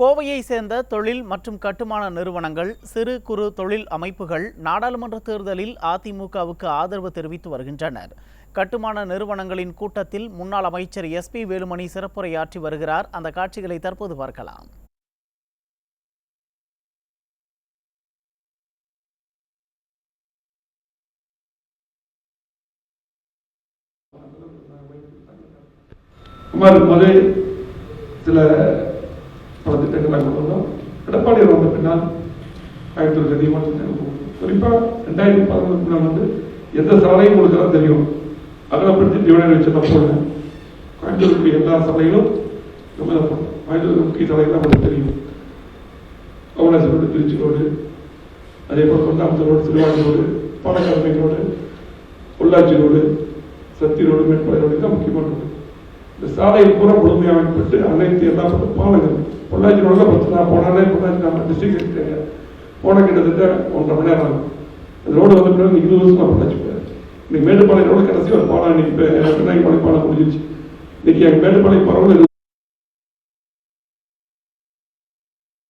கோவையை சேர்ந்த தொழில் மற்றும் கட்டுமான நிறுவனங்கள் சிறு குறு தொழில் அமைப்புகள் நாடாளுமன்ற தேர்தலில் அதிமுகவுக்கு ஆதரவு தெரிவித்து வருகின்றனர். கட்டுமான நிறுவனங்களின் கூட்டத்தில் முன்னாள் அமைச்சர் எஸ்பி வேலுமணி சிறப்புரையாற்றி வருகிறார். அந்த காட்சிகளை தற்போது பார்க்கலாம். சில பல திட்டங்கள்லாம் கொண்டு வந்தோம் எடப்பாடி வந்த பின்னால் ஆயிரத்தி தொள்ளாயிரத்தி அதிகமாக திட்டங்கள் கொண்டு ரெண்டாயிரத்தி பதினொன்று பின்னால் வந்து எந்த சாலையும் உங்களுக்கு எல்லாம் தெரியும். அகலப்படுத்தி டிவைடர் வச்சு தான் போடுவேன் கோயம்புத்தூருக்கு எல்லா சாலைகளும் நம்ம தான் போடணும் கோயம்புத்தூர் முக்கிய சாலைகள் நமக்கு தெரியும். அவனாசி ரோடு திருச்சி ரோடு அதே போல் கொண்டாமத்து road Thiruvarur road Palakkad road Pollachi road Sathy road மேற்பாளைய road தான் முக்கியமான ரோடு இந்த சாலையை பூரா முழுமையாக அமைக்கப்பட்டு அனைத்து எல்லா பக்கம் பாலங்கள். பொள்ளாச்சி ரோடில் பத்து நான் போனாலே பொள்ளாச்சி நம்ம டிஸ்ட்ரிக்ட் போன கிட்டத்தட்ட ஒன்றரை மணி நேரம் ஆகும். அந்த ரோடு வந்து பிறகு இருபது வருஷம் நான் பொள்ளாச்சி போயிருக்கேன் இன்னைக்கு மேட்டுப்பாளையம் ரோடு கடைசி ஒரு பாலம் இன்னைக்கு பின்னாடி பாலம் முடிஞ்சிச்சு இன்னைக்கு எங்கள் மேட்டுப்பாளையம் பரவல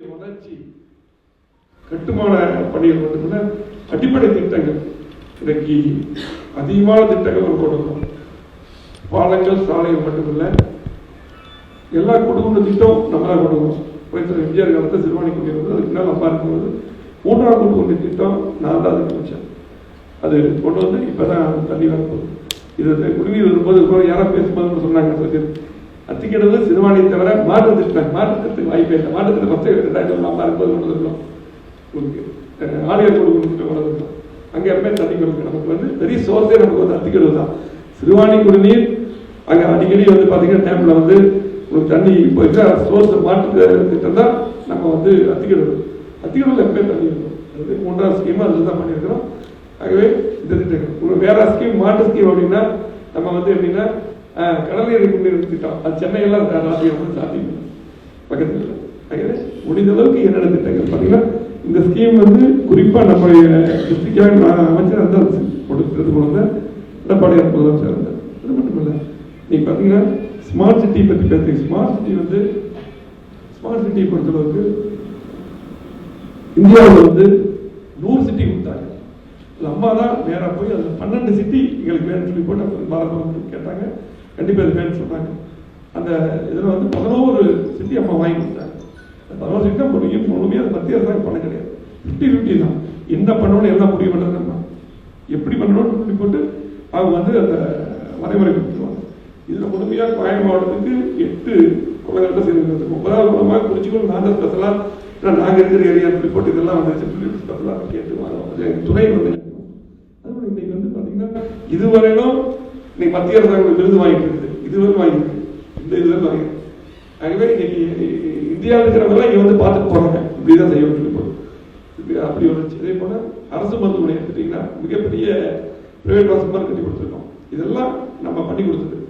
வளர்ச்சி கட்டுமான பணிகள் மட்டுமல்ல அடிப்படை திட்டங்கள். இன்னைக்கு அதிகமான திட்டங்கள் ஒரு கொண்டு வந்தோம் பாலங்கள் சாலைகள் மட்டுமில்லை எல்லா குடும்ப திட்டம் நம்ம தான் கொண்டு வந்தோம் புரட்சித்தலைவர் எம்ஜிஆர் காலத்தில் சிறுவாணி கொண்டு வந்து அதுக்கு மேலே அப்பா இருக்கும்போது மூன்றாம் குடும்ப திட்டம் நான் தான் அதுக்கு வச்சேன் அது கொண்டு வந்து இப்போ தான் தண்ணி வரப்போகுது இது குருவி குடிநீர் வரும்போது கூட யாரோ பேசும்போது சொன்னாங்க சொல்லி அத்திக்கிடுவது சிறுவாணியை தவிர மாற்று திட்டம் மாற்று வாய்ப்பே இல்லை. மாற்றத்தில் பத்து ரெண்டாயிரத்தி நாலாம் இருக்கும்போது கொண்டு வந்துருக்கோம். உங்களுக்கு அஹ், கொண்டு திட்டம் கொண்டு வந்துருக்கோம். அங்கே எப்பவுமே தண்ணி கொடுக்கு நமக்கு வந்து பெரிய சோர்ஸே நமக்கு வந்து அத்திக்கிறது தான் சிறுவாணி குடிநீர் அங்கே அடிக்கடி வந்து பார்த்தீங்கன்னா டேம்ல வந்து ஒரு தண்ணி இப்போ இருக்கிற சோர்ஸ் மாற்று தான் நம்ம வந்து அத்திக்கிடுவது அத்திக்கிடுவில் எப்பவுமே தண்ணி இருக்கும். அது மூன்றாவது ஸ்கீம் அதில் தான் பண்ணியிருக்கிறோம். ஆகவே இந்த திட்டங்கள். ஒரு வேற ஸ்கீம் மாட்டு ஸ்கீம் அப்படின்னா நம்ம வந்து எப்படின்னா கடல் நீர் குடிநீர் திட்டம். அது சென்னையெல்லாம் சாத்தியம் வந்து சாத்தியம். பக்கத்தில் ஆகவே முடிந்த அளவுக்கு என்னென்ன திட்டங்கள் பார்த்தீங்கன்னா இந்த ஸ்கீம் வந்து குறிப்பாக நம்முடைய டிஸ்ட்ரிக்டாக அமைச்சர் அந்த கொடுக்கிறது கொண்டு எடப்பாடி முதலமைச்சர் இருந்தார் அது மட்டும் இல்லை. நீங்கள் பார்த்தீங்கன்னா ஸ்மார்ட் சிட்டி பற்றி பேசுறீங்க. ஸ்மார்ட் சிட்டி வந்து ஸ்மார்ட் சிட்டியை பொறுத்தளவுக்கு இந்தியாவில் வந்து நூறு சிட்டி கொடுத்தாங்க. அதுல அம்மா தான் நேராக போய் அதில் பன்னெண்டு சிட்டி எங்களுக்கு வேணும்னு சொல்லி போட்டு அப்புறம் பாரதம் வந்து கேட்டாங்க. கண்டிப்பாக அது வேணும்னு சொன்னாங்க. அந்த இதில் வந்து பதினோரு சிட்டி அம்மா வாங்கி கொடுத்தாங்க. அந்த பதினோரு சிட்டி தான் முடியும் முழுமையாக அது மத்திய அரசாங்கம் பண்ண கிடையாது. ஃபிஃப்டி ஃபிஃப்டி தான். என்ன பண்ணணும்னு எல்லாம் முடிவு பண்ணுறது எப்படி பண்ணணும்னு சொல்லி போட்டு அவங்க வந்து அந்த வரைமுறை இதில் முழுமையாக கோயம் மாவட்டத்துக்கு எட்டு குளங்கள்ட்ட சேர்ந்து ஒன்பதாவது குளமாக குறிச்சிக்கணும் நாங்கள் ஸ்பெஷலாக ஏன்னா நாங்கள் இருக்கிற ஏரியா சொல்லி போட்டு இதெல்லாம் வந்து சொல்லி ஸ்பெஷலாக கேட்டு வாங்க துணை வந்து அதுபோல இன்னைக்கு வந்து பார்த்தீங்கன்னா இதுவரையிலும் இன்னைக்கு மத்திய அரசாங்கம் விருது வாங்கிட்டு இருக்குது. இதுவரை வாங்கியிருக்கு. இந்த இதுவரை வாங்கியிருக்கு ஆகவே இன்னைக்கு இந்தியாவில் இருக்கிறவங்களாம் இங்கே வந்து பார்த்துட்டு போறாங்க. இப்படிதான் செய்ய சொல்லி போட்டு இப்படி அப்படி ஒரு இதே போல அரசு மருத்துவமனை எடுத்துட்டீங்கன்னா மிகப்பெரிய பிரைவேட் ஹாஸ்பிட்டல் கட்டி கொடுத்துருக்கோம். இதெல்லாம் நம்ம பண்ணி கொடுத்துருக்கோம்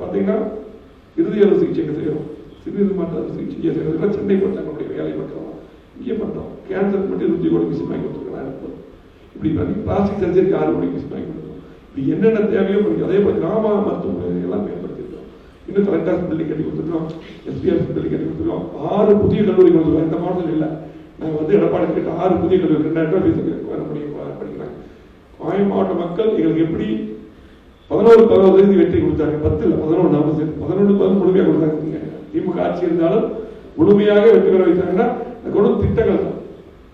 பார்த்தீங்கன்னா இறுதி அறுவை செய்கிறோம் சிறுநீர் மாற்ற அறுவை சிகிச்சை செய்யறதுலாம் சென்னை பண்ணுறாங்க நம்மளுடைய வேலை பண்ணுறோம் இங்கே பண்ணுறோம் கேன்சர் மட்டும் இருபத்தி கோடி மிஷின் வாங்கி கொடுத்துருக்கோம் இப்படி பண்ணி பிளாஸ்டிக் சர்ஜரிக்கு ஆறு கோடி மிஷின் வாங்கி கொடுத்துருக்கோம் இப்படி என்னென்ன தேவையோ பண்ணி அதே மாதிரி கிராம மருத்துவமனை எல்லாம் மேம்படுத்திருக்கோம் இன்னும் கலெக்டர் பில்டிங் கட்டி கொடுத்துருக்கோம். எஸ்பி ஹாஸ்பிட்டலி கட்டி கொடுத்துருக்கோம். ஆறு புதிய கல்லூரி கொடுத்துருக்கோம் இந்த மாவட்டத்தில் இல்லை. நாங்கள் வந்து எடப்பாடி கிட்ட ஆறு புதிய கல்லூரி ரெண்டாயிரம் ரூபாய் ஃபீஸ் வர முடியும்? படிக்கிறாங்க கோயம் மாவட்ட மக்கள் எங்களுக்கு எப்படி பதினோரு பதினோரு தேதி வெற்றி கொடுத்தாங்க. பத்து இல்லை பதினொன்று நாற்பது பதினொன்று பதினொன்று முழுமையாக கொடுத்தாங்க திமுக ஆட்சி இருந்தாலும் முழுமையாக வெற்றி பெற வைத்தாங்கன்னா கொண்டு திட்டங்கள் தான்.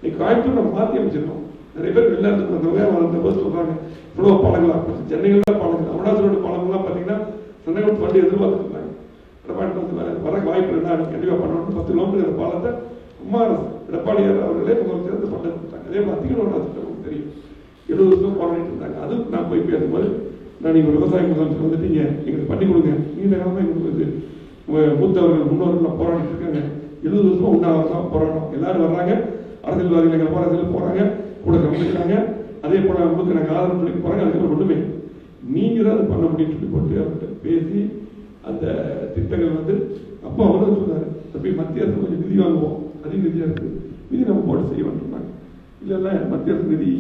நீ கோயம்புத்தூர் நம்ம மாற்றி அமைச்சிருக்கோம். நிறைய பேர் வெளிநாட்டுக்கு வந்தவங்க வந்த சொல்றாங்க இவ்வளோ பழங்களா சென்னையில் தான் பாலங்கள். அருணாச்சலோட பாலங்கள்லாம் பார்த்தீங்கன்னா சென்னைகள் பண்ணி எதிர்பார்த்துருந்தாங்க. எடப்பாடி வந்து வர வாய்ப்பு இருந்தா கண்டிப்பாக பண்ணணும் பத்து கிலோமீட்டர் பாலத்தை சும்மா அரசு எடப்பாடியார் அவர்களே முதலமைச்சர் சேர்ந்து பண்ண கொடுத்தாங்க. அதே மாதிரி அதிகளோட திட்டம் தெரியும். எழுபது வருஷம் போராடிட்டு இருந்தாங்க. அது நான் போய் பேசும்போது நான் நீங்கள் விவசாயம் விவசாய வந்துட்டீங்க. எங்களுக்கு பண்ணி கொடுங்க. நீண்ட காலமாக எங்களுக்கு மூத்தவர்கள் முன்னோர்கள் போராடிட்டு இருக்காங்க. எழுபது வருஷமா உண்ணாவிரதம் போராட்டம் எல்லாரும் வர்றாங்க. அரசியல்வாதிகள் எங்க அரசியல் போறாங்க. கூட கவனிக்கிறாங்க அதே போல உங்களுக்கு நாங்கள் ஆதரவு பண்ணி போறாங்க. அதுக்கப்புறம் ஒண்ணுமே நீங்க தான் பண்ண முடியும் சொல்லி போட்டு அவர்கிட்ட பேசி அந்த திட்டங்கள் வந்து அப்பா வந்து சொன்னாரு. தம்பி மத்திய அரசு கொஞ்சம் நிதி வாங்குவோம். அதிக நிதியா இருக்கு. நிதி நம்ம போட்டு செய்ய வேண்டாம் இல்லை இல்ல மத்திய அரசு நிதி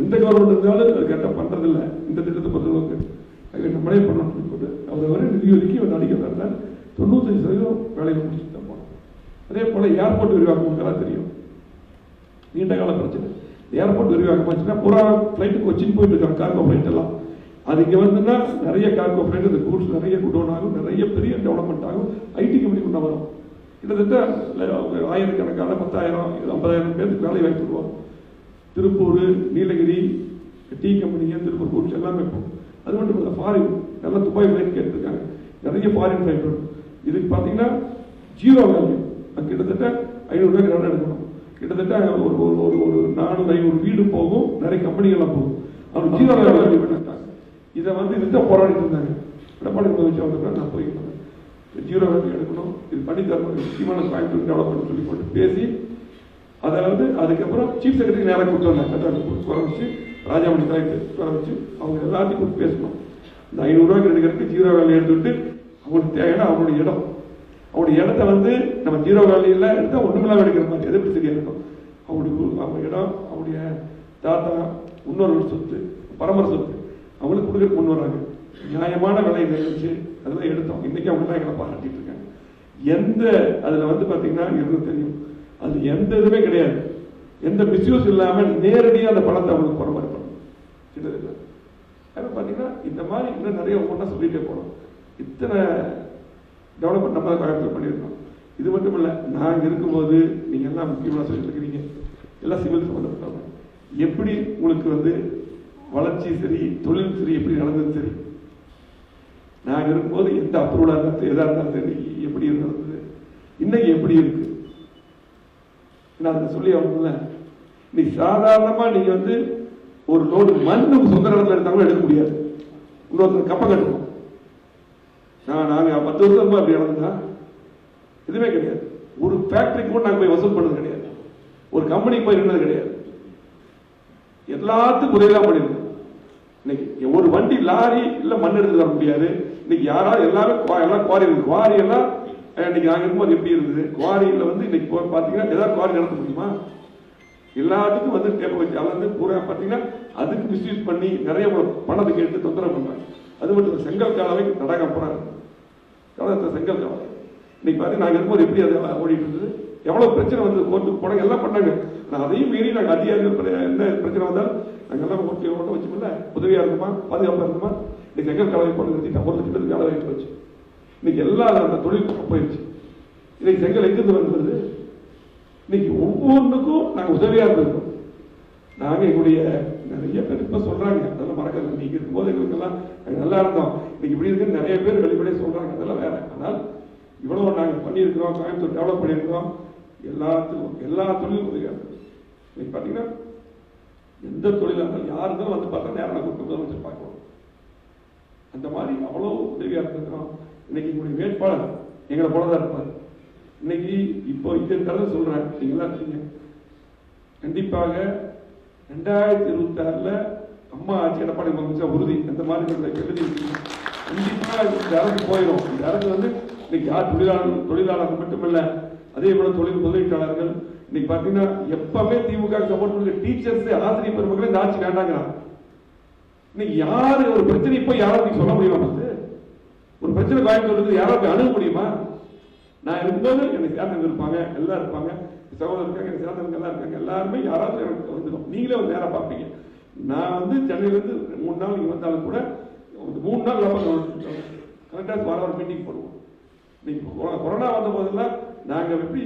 எந்த கவர்மெண்ட் இருந்தாலும் அது கரெக்டாக இந்த திட்டத்தை பொறுத்தளவுக்கு அது நம்மளே பண்ணணும் சொல்லி போட்டு அவர் வரை நிதி ஒதுக்கி அவர் அடிக்க தொண்ணூத்தஞ்சு சதவீதம் வேலையை முடிச்சுட்டு தான் போனோம் அதே போல் ஏர்போர்ட் விரிவாக்கம் தெரியும். நீண்ட கால பிரச்சனை. ஏர்போர்ட் விரிவாக்கம் ஆச்சுன்னா பூரா ஃப்ளைட்டு கொச்சின் போயிட்டு இருக்காங்க கார்கோ ஃப்ளைட் எல்லாம். அது இங்கே வந்துன்னா நிறைய கார்கோ ஃப்ளைட் இந்த கூட்ஸ் நிறைய குடோன் ஆகும் நிறைய பெரிய டெவலப்மெண்ட் ஆகும் ஐடி கம்பெனி கொண்டு வரும். கிட்டத்தட்ட ஆயிரக்கணக்கான பத்தாயிரம் ஐம்பதாயிரம் பேருக்கு வேலை வாய்ப்பு உருவாகும். திருப்பூர் நீலகிரி டீ கம்பெனிங்க திருப்பூர் கூட்ஸ் எல்லாமே இப்போ அது மட்டும் இல்லை ஃபாரின் நல்லா துபாய் ஃப்ளைட் கேட்டிருக்காங்க. நிறைய ஃபாரின் ஃப்ளைட் வரும். இதுக்கு பார்த்தீங்கன்னா ஜீரோ வேல்யூ கிட்டத்தட்ட ஐநூறுரூவாய்க்கு ரன் எடுக்கணும். கிட்டத்தட்ட ஒரு ஒரு ஒரு ஒரு நானூறு ஐநூறு வீடு போகும். நிறைய கம்பெனிகள்லாம் போகும். அவங்க ஜீரோ வேல்யூ பண்ணிட்டாங்க இதை வந்து இதுதான் போராடிட்டு இருந்தாங்க. எடப்பாடி முதலமைச்சர் வந்து நான் இருந்தேன். ஜீரோ வேல்யூ எடுக்கணும். இது பண்ணி தரணும். முக்கியமான கோயம்புத்தூர் டெவலப்மெண்ட் சொல்லி போட்டு பேசி அதை வந்து அதுக்கப்புறம் சீஃப் செக்ரட்டரி நேரம் கூப்பிட்டு வந்தாங்க குறை வச்சு ராஜாமணி கலெக்டர் வர வச்சு அவங்க எல்லாத்தையும் கூப்பிட்டு பேசணும். இந்த ஐநூறுரூவாய்க்கு எடுக்கிறதுக்கு ஜீரோ வேலை எடுத்துட்டு அவங்களுக்கு தேவையான அவனுடைய இடம். அவனுடைய இடத்த வந்து நம்ம ஜீரோ வேலையில் எடுத்தால் ஒன்றுமில்லாம எடுக்கிற மாதிரி. எது எப்படி இருக்கும் அவங்களுக்கு அவங்க இடம் அவனுடைய தாத்தா முன்னோர்கள் சொத்து பரம்பரை சொத்து. அவங்களுக்கு கொடுக்க கொண்டு வராங்க நியாயமான விலை நினைச்சு அதெல்லாம் எடுத்தோம். இன்னைக்கு அவங்க தான் எங்களை பாராட்டிட்டு இருக்காங்க. எந்த அதுல வந்து பாத்தீங்கன்னா இருந்து தெரியும். அது எந்த இதுவுமே கிடையாது. எந்த மிஸ்யூஸ் இல்லாம நேரடியாக அந்த பணத்தை அவங்களுக்கு போற மாதிரி பண்ணணும் சின்னதில்லை இந்த மாதிரி இன்னும் நிறைய ஒன்றா சொல்லிகிட்டே போகணும். இத்தனை டெவலப்மெண்ட் நம்ம கோயம்புத்தூர் பண்ணியிருக்கோம். இது மட்டும் இல்லை நாங்கள் இருக்கும்போது நீங்கள் எல்லாம் முக்கியமான சொல்லியிருக்கிறீங்க எல்லாம் சிவில் சம்மந்தப்பட்டவங்க எப்படி உங்களுக்கு வந்து வளர்ச்சி சரி தொழில் சரி எப்படி நடந்தது சரி? நாங்கள் இருக்கும்போது எந்த அப்ரூவலாக இருந்தாலும் எதாக இருந்தாலும் சரி எப்படி இருந்தது இன்னைக்கு எப்படி இருக்குது நான் அதை சொல்லி ஆகணும்ல நீ சாதாரணமா நீங்க வந்து ஒரு லோடு மண்ணுக்கு சொந்த இடத்துல எடுத்தாலும் எடுக்க முடியாது. இன்னொருத்தர் கப்ப கட்டணும் நான் நாங்கள் பத்து வருஷமா அப்படி நடந்தா எதுவுமே கிடையாது. ஒரு ஃபேக்டரி கூட நாங்கள் போய் வசூல் பண்ணது கிடையாது. ஒரு கம்பெனிக்கு போய் இருந்தது கிடையாது. எல்லாத்துக்கும் உதவி தான் பண்ணிருக்கோம். இன்னைக்கு ஒரு வண்டி லாரி இல்லை மண் எடுத்து வர முடியாது. இன்னைக்கு யாராவது எல்லாரும் எல்லாம் குவாரி குவாரி எல்லாம் இன்னைக்கு நாங்க இருக்கும்போது எப்படி இருந்தது? குவாரியில் வந்து இன்னைக்கு போ- பார்த்தீங்கன்னா ஏதாவது குவாரி நடத்த முடியுமா? எல்லாத்துக்கும் வந்து டேப்ப வச்சு அதை வந்து பூரா பார்த்தீங்கன்னா அதுக்கு மிஸ்யூஸ் பண்ணி நிறைய பணத்தை கேட்டு தொந்தரவு பண்ணுறாங்க அது மட்டும் செங்கல் காலவை நடக்க போறாங்க கவலத்தை செங்கல் காலம் இன்னைக்கு பார்த்து நாங்க இருக்கும்போது எப்படி அதை ஓடிட்டு இருந்தது? எவ்வளவு பிரச்சனை வந்து கோர்ட்டுக்கு போனாங்க எல்லாம் பண்ணாங்க. ஆனால் அதையும் மீறி நாங்கள் அதிகாரிகள் என்ன பிரச்சனை வந்தாலும் நாங்கள் எல்லாம் ஓட்டு ஓட்ட வச்சுக்கல உதவியா இருக்குமா? பாதுகாப்பா இருக்குமா? இன்னைக்கு செங்கல் கலவை போட்டு நிறுத்திட்டா ஒரு திட்டத்துக்கு வேலை வாய்ப்பு வச்சு இன்னைக்கு எல்லா அந்த தொழில் போயிடுச்சு இன்னைக்கு செங்கல் எங்கிருந்து வந்து இன்னைக்கு ஒவ்வொன்றுக்கும் நாங்கள் உதவியா இருந்திருக்கோம். நாங்கள் எங்களுடைய நிறைய பேர் இப்ப சொல்றாங்க. அதெல்லாம் மறக்காது நீங்க இருக்கும்போது எங்களுக்கு எல்லாம் நல்லா இருந்தோம். இன்னைக்கு இப்படி இருக்குன்னு நிறைய பேர் வெளிப்படையே சொல்றாங்க. அதெல்லாம் வேற. ஆனால் இவ்வளவு நாங்கள் பண்ணியிருக்கிறோம் கோயம்புத்தூர் டெவலப் பண்ணியிருக்கிறோம். எல்லாத்துக்கும் எல்லா தொழிலும் உதவியா இருக்கு இன்னைக்கு பாத்தீங்கன்னா எந்த தொழிலாக இருந்தாலும் யார் இருந்தாலும் வந்து பார்த்தா நேரம் கூப்பிட்டு முதலமைச்சர் பார்க்கணும் அந்த மாதிரி அவ்வளோ உதவியாக இருந்திருக்கிறோம். இன்னைக்கு உங்களுடைய வேட்பாளர். எங்களை போலதான் இருப்பார். இன்னைக்கு இப்போ இதன் கதை சொல்றேன் நீங்களா இருக்கீங்க. கண்டிப்பாக ரெண்டாயிரத்தி இருபத்தி ஆறுல அம்மா ஆட்சி எடப்பாடி முதலமைச்சர் உறுதி. அந்த மாதிரி எழுதி கண்டிப்பாக கண்டிப்பா இந்த அரசு போயிடும் இந்த அரசு வந்து இன்னைக்கு யார் தொழிலாளர் தொழிலாளர்கள் மட்டுமல்ல அதே போல தொழில் முதலீட்டாளர்கள். இன்னைக்கு பாத்தீங்கன்னா எப்பவுமே திமுக சப்போர்ட் பண்ணுற டீச்சர்ஸ் ஆசிரியர் பெருமக்களே இந்த ஆட்சி வேண்டாங்கிறான் இன்னைக்கு யாரு ஒரு பிரச்சனை போய் யாரும் சொல்ல முடியுமா ஒரு பிரச்சனை கோயம்புத்தூர் யாராவது போய் அணுக முடியுமா? நான் இருக்கும்போது எனக்கு சேர்ந்தவங்க இருப்பாங்க எல்லாம் இருப்பாங்க. சகோதரர் இருக்காங்க எனக்கு சேர்ந்தவங்க எல்லாம் இருக்காங்க. எல்லாருமே யாராவது எனக்கு வந்துடும். நீங்களே ஒரு நேரம் பார்ப்பீங்க. நான் வந்து சென்னையிலேருந்து மூணு நாள் இங்கே வந்தாலும் கூட ஒரு மூணு நாள் கரெக்டாக வார வாரம் மீட்டிங் போடுவோம். இன்னைக்கு கொரோனா கொரோனா வந்த போதெல்லாம் நாங்கள் எப்படி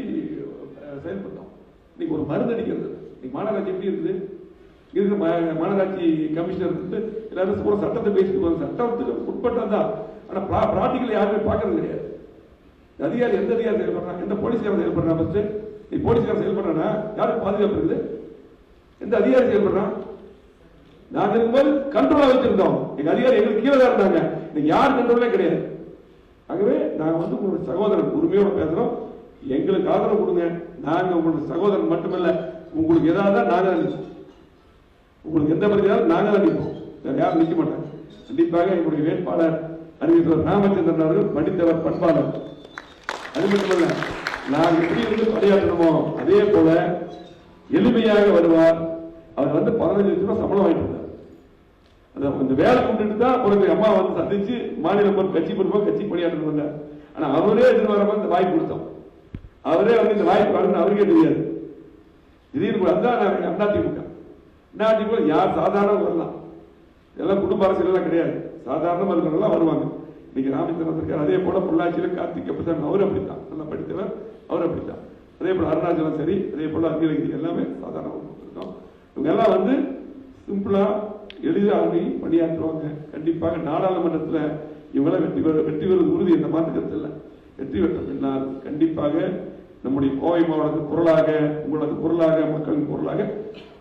செயல்பட்டோம். இன்னைக்கு ஒரு மருந்து அடிக்கிறது. இன்னைக்கு மாநகராட்சி எப்படி இருக்குது? இருக்கிற மாநகராட்சி கமிஷனர் வந்து எல்லாரும் கூட சட்டத்தை பேசிட்டு போகுது சட்டத்துக்கு உட்பட்டது ஆனால் ஆனா ப்ராக்டிக்கல் யாருமே பார்க்கறது கிடையாது. அதிகாரி எந்த அதிகாரி செயல்படுறான் எந்த போலீஸ்காரன் செயல்படுறான் ஃபர்ஸ்ட் நீ போலீஸ்காரன் செயல்படுறானா யாருக்கு பாதுகாப்பு இருக்குது? எந்த அதிகாரி செயல்படுறான் நாங்க இருக்கும்போது கண்ட்ரோலா வச்சிருந்தோம். எங்க அதிகாரி எங்களுக்கு கீழே தான் இருந்தாங்க. இன்னைக்கு யார் கண்ட்ரோலே கிடையாது. ஆகவே நாங்க வந்து உங்களுடைய சகோதரன் உரிமையோட பேசுறோம். எங்களுக்கு ஆதரவு கொடுங்க. நாங்க உங்களுடைய சகோதரன் மட்டுமல்ல. உங்களுக்கு எதாவது நாங்க தான் நிற்போம். உங்களுக்கு எந்த பிரச்சனையாலும் நாங்க தான் நிற்போம் யாரும் நிற்க மாட்டாங்க. கண்டிப்பாக எங்களுடைய வேட்பாளர் அறிவித்தவர் ராமச்சந்திரன் அவர்கள் படித்தவர் பண்பாளர். அது மட்டுமல்ல நான் எப்படி இருந்து பணியாற்றணுமோ அதே போல எளிமையாக வருவார். அவர் வந்து பதினஞ்சு லட்சம் ரூபாய் சம்பளம் வாங்கிட்டு இருந்தார். அந்த இந்த வேலை கொண்டுட்டு தான் பிறகு அம்மா வந்து சந்திச்சு மாநில கட்சி பண்ணுவோம் கட்சி பணியாற்ற வந்தார் ஆனா அவரே எதிர்பாராம இந்த வாய்ப்பு கொடுத்தோம். அவரே வந்து இந்த வாய்ப்பு வரணும்னு அவருக்கே தெரியாது. திடீர்னு வந்தா நான் அதிமுக அதிமுக யார் சாதாரண வரலாம் எல்லாம் குடும்ப அரசியல் எல்லாம் கிடையாது. சாதாரண இருக்கிறவங்களாம் வருவாங்க. இன்னைக்கு ராமச்சந்திரன் இருக்கார் அதே போல பொள்ளாச்சியில் கார்த்திக் கப்பசாமி அவர் அப்படித்தான். நல்லா படித்தவர் அவர் அப்படித்தான். அதே போல அருணாச்சலம் சரி அதே போல அகிலகிரி எல்லாமே சாதாரண இருக்கும் இவங்க எல்லாம் வந்து சிம்பிளா எளிதாக பணியாற்றுவாங்க. கண்டிப்பாக நாடாளுமன்றத்தில் இவங்களாம் வெற்றி பெற வெற்றி பெறுவது உறுதி என்ற மாற்றுக்கிறது இல்லை. வெற்றி பெற்ற பின்னால் கண்டிப்பாக நம்முடைய கோவை மாவட்டத்தின் குரலாக உங்களது குரலாக மக்களின் குரலாக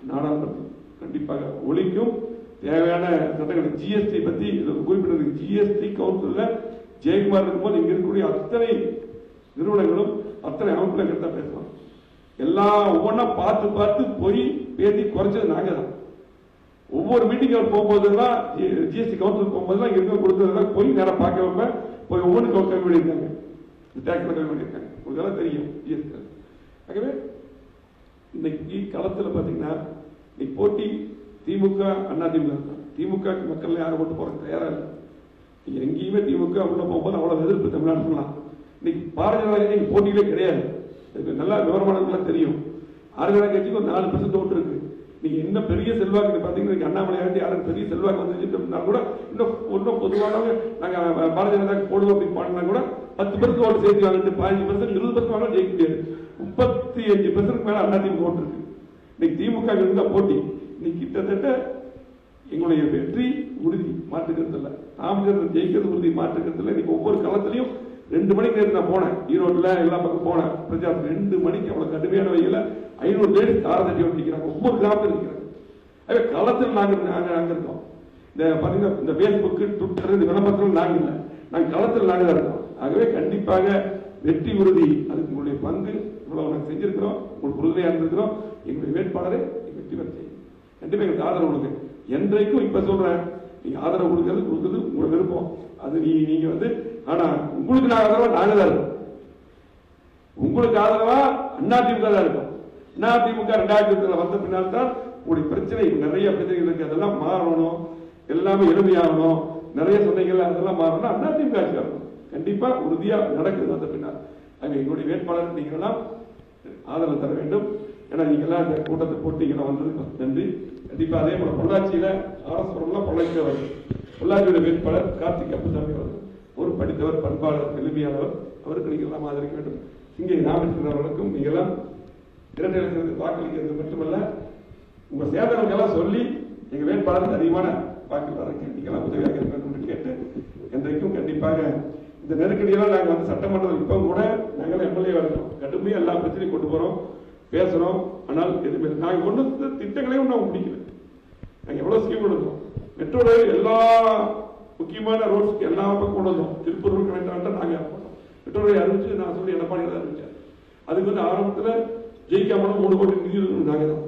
நாடாளுமன்றம் கண்டிப்பாக ஒழிக்கும். தேவையான சட்டங்கள் ஜிஎஸ்டி பத்தி குறிப்பிட்டது ஜிஎஸ்டி கவுன்சில்ல ஜெயக்குமார் இருக்கும்போது இங்க இருக்கக்கூடிய அத்தனை நிறுவனங்களும் அத்தனை அமைப்புகளும் கிட்ட பேசுவாங்க. எல்லா ஒவ்வொன்றா பார்த்து பார்த்து போய் பேசி குறைச்சது நாங்க தான். ஒவ்வொரு மீட்டிங் அவர் போகும்போதெல்லாம் ஜிஎஸ்டி கவுன்சில் போகும்போதெல்லாம் இருக்க கொடுத்ததெல்லாம் போய் நேரம் பார்க்க வைப்பேன் போய் ஒவ்வொன்றுக்கு கம்மி பண்ணியிருக்காங்க டேக்ஸில் கம்மி பண்ணியிருக்காங்க உங்களுக்கு எல்லாம் தெரியும் ஜிஎஸ்டி ஆகவே இன்னைக்கு களத்தில் பார்த்தீங்கன்னா இன்னைக்கு போட்டி திமுக அண்ணா திமுக. திமுக மக்கள் யாரும் கொண்டு போறது தயாரா இல்லை. நீங்க எங்கேயுமே திமுக உள்ள போகும்போது அவ்வளவு எதிர்ப்பு தமிழ்நாட்டுலாம் இன்னைக்கு பாரதிய ஜனதா கட்சி போட்டியிலே கிடையாது. அதுக்கு நல்லா விவரமானவங்களாம் தெரியும். ஆறு கட்சிக்கு ஒரு நாலு பர்சன்ட் ஓட்டு இருக்கு. நீங்க என்ன பெரிய செல்வாக்கு பாத்தீங்கன்னா அண்ணாமலை ஆட்டி யாரும் பெரிய செல்வாக்கு வந்துச்சுன்னா கூட இன்னும் இன்னும் பொதுவானவங்க நாங்க பாரதிய ஜனதா போடுவோம் அப்படின்னு பாடினா கூட பத்து பர்சன்ட் ஓட்டு சேர்த்து வாங்கிட்டு பதினஞ்சு பர்சன்ட் இருபது பர்சன்ட் வாங்க ஜெயிக்க முடியாது. முப்பத்தி அஞ்சு பர்சன்ட் மேல அண்ணா திமுக ஓட்டு இருக்கு. இன்னைக்கு திமுக இருந்தா போட்டி. இன்னைக்கு கிட்டத்தட்ட எங்களுடைய வெற்றி உறுதி மாற்றுக்கிறது இல்லை ராமச்சந்திரன் ஜெயிக்கிறது உறுதி மாற்றுக்கிறது இல்லை இன்னைக்கு ஒவ்வொரு களத்திலையும் ரெண்டு மணிக்கு நேரத்து நான் போனேன். ஈரோட்டில் எல்லா பக்கம் போனேன். பிரச்சாரம் ரெண்டு மணிக்கு அவ்வளோ கடுமையான வகையில் ஐநூறு லேடிஸ் தாரதட்டி நிற்கிறாங்க ஒவ்வொரு கிராமத்தில் இருக்கிறாங்க. அதே களத்தில் நாங்கள் நாங்கள் நாங்கள் இருக்கோம். இந்த பார்த்தீங்கன்னா இந்த ஃபேஸ்புக்கு ட்விட்டர் இந்த விளம்பரத்தில் நாங்க இல்லை. நாங்கள் களத்தில் நாங்கள் தான் இருக்கோம். ஆகவே கண்டிப்பாக வெற்றி உறுதி அதுக்கு உங்களுடைய பங்கு இவ்வளவு நாங்கள் செஞ்சிருக்கிறோம். உங்களுக்கு உறுதியாக இருந்திருக்கிறோம். எங்களுடைய வேட்பாளரை வெற்றி பெற கண்டிப்பாக கண்டிப்பா எங்களுக்கு ஆதரவு கொடுங்க. என்றைக்கும் இப்ப சொல்றேன். நீ ஆதரவு கொடுக்கறது கொடுக்குறது உங்களோட விருப்பம். அது நீ நீங்க வந்து ஆனா உங்களுக்கு நான் ஆதரவா நாங்கள் தான் இருக்கோம். உங்களுக்கு ஆதரவா திமுக தான் இருக்கும். அண்ணா திமுக ரெண்டாயிரத்தி வந்த பின்னால் தான் உங்களுடைய பிரச்சனை நிறைய பிரச்சனைகள் இருக்கு. அதெல்லாம் மாறணும். எல்லாமே எளிமையாகணும். நிறைய சொன்னீங்கல்ல அதெல்லாம் மாறணும் அண்ணா ஆட்சி வரணும். கண்டிப்பா உறுதியா நடக்குது அந்த பின்னால். அங்கே எங்களுடைய வேட்பாளர் நீங்கள்லாம் ஆதரவு தர வேண்டும். ஏன்னா நீங்க எல்லாம் இந்த கூட்டத்தை போட்டு இங்க வந்ததுக்கு நன்றி. கண்டிப்பா அதே போல பொள்ளாச்சியில அரசுலாம் பொள்ளாச்சி அவர்கள் பொள்ளாச்சியோட வேட்பாளர் கார்த்திக் அப்புசாமி அவர்கள். ஒரு படித்தவர் பண்பாளர் எளிமையானவர். அவருக்கு நீங்கள் எல்லாம் ஆதரிக்க வேண்டும். இங்கே ராமச்சந்திரன் அவர்களுக்கும் நீங்கள் எல்லாம் இரட்டை இலக்கணத்துக்கு வாக்களிக்கிறது மட்டுமல்ல உங்க சேதனங்கள் எல்லாம் சொல்லி எங்க வேட்பாளருக்கு அதிகமான வாக்கு வரக்கு நீங்க எல்லாம் உதவியாக இருக்க வேண்டும் என்று கேட்டு என்றைக்கும் கண்டிப்பாக இந்த நெருக்கடியெல்லாம் நாங்க வந்து சட்டமன்றத்தில் இப்போ கூட நாங்கள் எம்எல்ஏ வரணும் கடுமையாக எல்லா பிரச்சனையும் கொண்டு போகிறோம் பேசுகிறோம் ஆனால் எதுவுமே நாங்கள் ஒன்று கொண்டு வந்த திட்டங்களையும் நாங்கள் முடிக்கல. நாங்கள் எவ்வளோ ஸ்கீம் கொண்டு வந்தோம்? மெட்ரோ ரயில் எல்லா முக்கியமான ரோட்ஸ்க்கு எல்லா பக்கம் கொண்டு வந்தோம். திருப்பூர் வேண்டாம் நாங்கள் போட்டோம் மெட்ரோ ரயில் அறிவிச்சு நான் சொல்லி எடப்பாடி தான் அறிவிச்சேன் அதுக்கு வந்து ஆரம்பத்தில் ஜெயிக்காமலும் மூணு கோடி நிதி ஒதுக்கணும் தான்.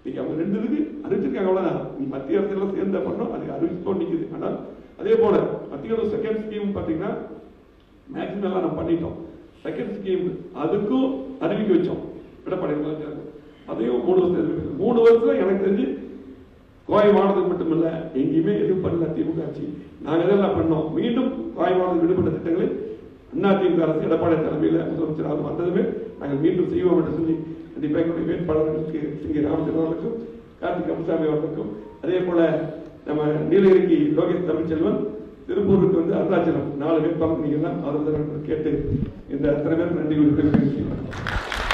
இன்னைக்கு அவங்க ரெண்டு இதுக்கு அறிவிச்சிருக்காங்க அவ்வளோதான் நீ மத்திய அரசு எல்லாம் சேர்ந்த பண்ணோம் அது அறிவிச்சுக்கோ நிற்கிது ஆனால் அதே போல மத்திய அரசு செகண்ட் ஸ்கீம் பார்த்தீங்கன்னா மேக்ஸிமம் எல்லாம் நம்ம பண்ணிட்டோம். செகண்ட் ஸ்கீம் அதுக்கும் அறிவிக்க வச்சோம். எடப்பாடி இருக்காங்க. அதையும் மூணு வருஷம் மூணு வருஷம் எனக்கு தெரிஞ்சு கோவை மாவட்டத்துக்கு மட்டுமல்ல எங்கேயுமே எதுவும் பண்ணல திமுக ஆட்சி. நாங்க இதெல்லாம் பண்ணோம்? மீண்டும் கோவை விடுபட்ட திட்டங்களை அண்ணா திமுக அரசு எடப்பாடி தலைமையில் முதலமைச்சராக வந்ததுமே நாங்கள் மீண்டும் செய்வோம் என்று சொல்லி கண்டிப்பாக எங்களுடைய வேட்பாளர்களுக்கு சிங்கி ராமச்சந்திரன் அவர்களுக்கும் கார்த்திக் அம்சாமி அவர்களுக்கும் அதே போல நம்ம நீலகிரிக்கு லோகேஷ் தமிழ்ச்செல்வன் திருப்பூருக்கு வந்து அருணாச்சலம். நாலு வேட்பாளர் நீங்கள் எல்லாம் ஆதரவு கேட்டு இந்த அத்தனை பேருக்கு நன்றி கூறி